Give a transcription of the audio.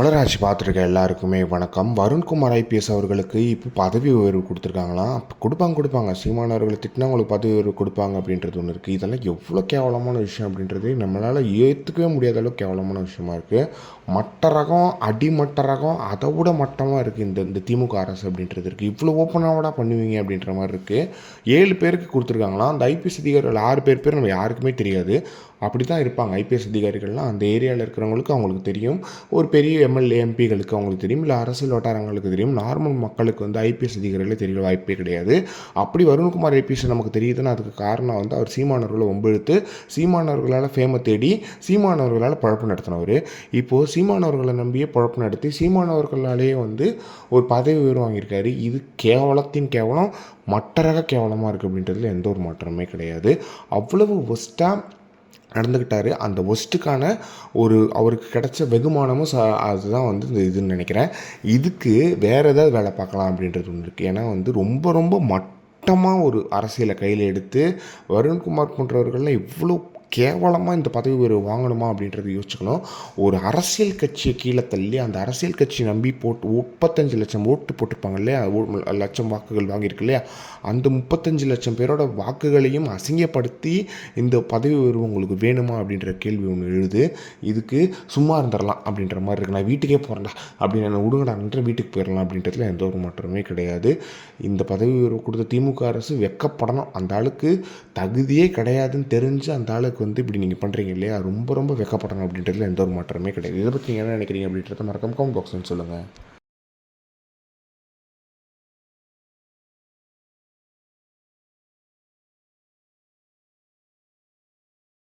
மலராட்சி பார்த்துருக்க எல்லாருக்குமே வணக்கம். வருண்குமார் ஐபிஎஸ் அவர்களுக்கு இப்போ பதவி உயர்வு கொடுத்துருக்காங்களாம் கொடுப்பாங்க கொடுப்பாங்க. சீமானவர்களை திட்டினவங்களுக்கு பதவி உயர்வு கொடுப்பாங்க அப்படின்றது ஒன்று இருக்குது இதெல்லாம் எவ்வளோ கேவலமான விஷயம் அப்படின்றது நம்மளால் ஏற்றுக்கவே முடியாத அளவுக்கு கேவலமான விஷயமா இருக்குது மட்ட ரகம் அடிமட்ட ரகம் அதை விட மட்டமாக இருக்குது இந்த இந்த திமுக அரசு அப்படின்றது இருக்குது இவ்வளோ ஓப்பனாகடா பண்ணுவீங்க அப்படின்ற மாதிரி இருக்குது ஏழு பேருக்கு கொடுத்துருக்காங்களாம் அந்த ஐபிஎஸ் அதிகாரிகள் ஆறு பேர் பேர் நம்ம யாருக்குமே தெரியாது. அப்படி தான் இருப்பாங்க ஐபிஎஸ் அதிகாரிகள்லாம் அந்த ஏரியாவில் இருக்கிறவங்களுக்கு அவங்களுக்கு தெரியும். ஒரு பெரிய எம்எல்ஏ எம்பிகளுக்கு அவங்களுக்கு தெரியும் இல்லை அரசியல் வட்டாரங்களுக்கு தெரியும். நார்மல் மக்களுக்கு வந்து ஐபிஎஸ் அதிகாரிகளே தெரிய வாய்ப்பே கிடையாது. அப்படி வருண்குமார் ஐபிஎஸ் நமக்கு தெரியுதுன்னா அதுக்கு காரணம் வந்து அவர் சீமானவர்களை ஒம்பெழுத்து சீமானவர்களால் ஃபேமை தேடி சீமானவர்களால் பழப்பு நடத்தினவர். இப்போது சீமானவர்களை நம்பியே பழப்பு நடத்தி சீமானவர்களாலேயே வந்து ஒரு பதவி உயர்வு வாங்கியிருக்காரு. இது கேவலத்தின் கேவலம் மட்டரக கேவலமாக இருக்குது அப்படின்றதுல எந்த ஒரு மாற்றமே கிடையாது. அவ்வளவு ஒஸ்ட்டாக நடந்துக்கிட்டார் அந்த ஒஸ்ட்டுக்கான ஒரு அவருக்கு கிடைச்ச வெகுமானமும் ச அதுதான் வந்து இந்த இதுன்னு நினைக்கிறேன். இதுக்கு வேறு ஏதாவது வேலை பார்க்கலாம் அப்படின்றது ஒன்று இருக்குது ஏன்னா வந்து ரொம்ப ரொம்ப மட்டமாக ஒரு அரசியலை கையில் எடுத்து வருண்குமார் போன்றவர்கள்லாம் இவ்வளோ கேவலமாக இந்த பதவி உயர்வு வாங்கணுமா அப்படின்றத யோசிச்சுக்கணும். ஒரு அரசியல் கட்சியை கீழே தள்ளி அந்த அரசியல் கட்சி நம்பி போட்டு முப்பத்தஞ்சு லட்சம் ஓட்டு போட்டிருப்பாங்க இல்லையா? ஓ- லட்சம் வாக்குகள் வாங்கியிருக்கு இல்லையா? அந்த முப்பத்தஞ்சு லட்சம் பேரோட வாக்குகளையும் அசிங்கப்படுத்தி இந்த பதவி உயர்வு உங்களுக்கு வேணுமா அப்படின்ற கேள்வி ஒன்று எழுது. இதுக்கு சும்மா இருந்துடலாம் அப்படின்ற மாதிரி இருக்கு. நான் வீட்டுக்கே போகிறேன்டா அப்படின்னு என்ன விடுங்கடான்ற வீட்டுக்கு போயிடலாம் அப்படின்றதுல எந்த ஒரு மாற்றமே கிடையாது. இந்த பதவி உயர்வு கொடுத்த திமுக அரசு வெக்கப்படணும். அந்த ஆளுக்கு தகுதியே கிடையாதுன்னு தெரிஞ்சு அந்த ஆளுக்கு வந்து இப்படி நீங்கள் பண்ணுறீங்க இல்லையா? ரொம்ப ரொம்ப வெக்கப்படணும் அப்படின்றதுல எந்த ஒரு மாற்றமே கிடையாது. இதை பற்றி நீங்கள் என்ன நினைக்கிறீங்க அப்படின்றத மறக்காம கமெண்ட் பாக்ஸ்னு சொல்லுங்கள்